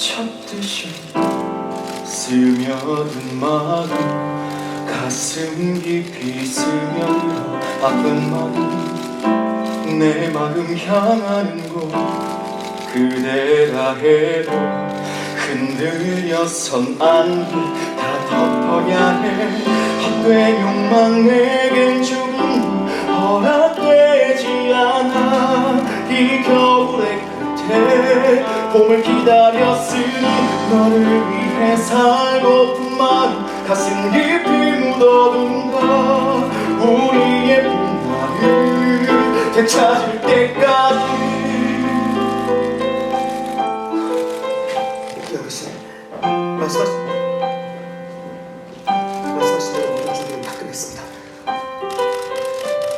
쳤듯이 스며든 마음 가슴 깊이 스며들어 아픈 마음 내 마음 향하는 곳 그대라 해도 흔들려선 안돼다 덮어야 해. 헛된 욕망 내겐 조금 허락되지 않아. 이 겨울의 끝에 봄을 기다렸으니 너를 위해 마음 가슴 깊이 묻어둔다 우리의 봄날을 되찾을 때까지 여기서 대로 모든 준비를 다 끝냈습니다.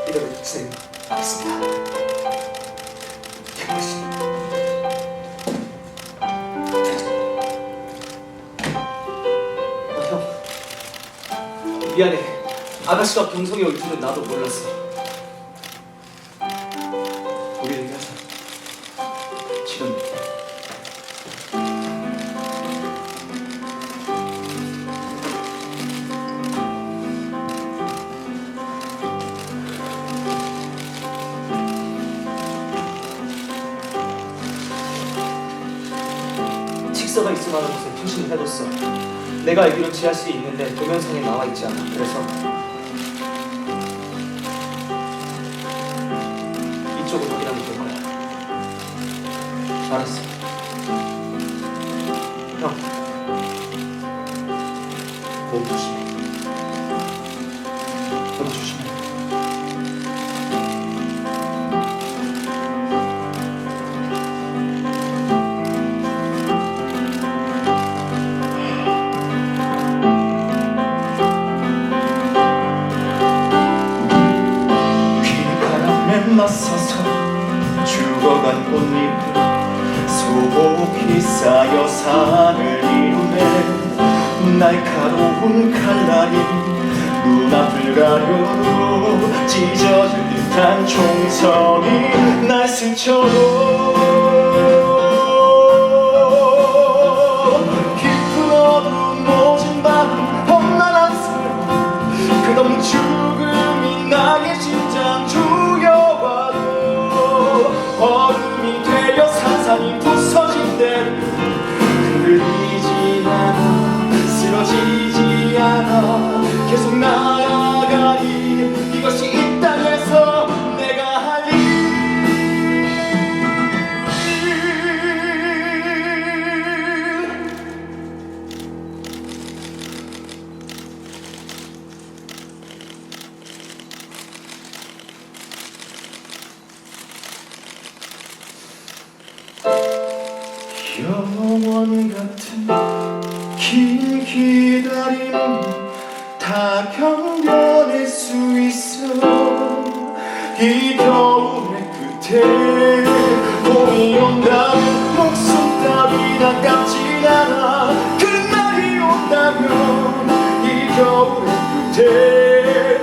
이대로 진행하겠습니다. 미안해. 아가씨가 경성에 올 줄은 나도 몰랐어. 우리 얘기하자. 지금. 칙서가 있을 만한 곳에 표시를 해뒀어 내가 알기로 지하실이 있는데 동영상에 나와 있지 않아. 그래서 맞서서 죽어간 꽃잎 소복이 쌓여 산을 이루네. 날카로운 칼날이 눈앞을 가려도 찢어질 듯한 총성이 날 스쳐도 깊은 나아가리 이것이 이 땅에서 내가 할 일. 영원 같은 긴 기다림 다 견뎌낼 수 있어. 이 겨울의 끝에 봄이 온다면 목숨 따윈 아깝진 않아. 그런 날이 온다면 이 겨울의 끝에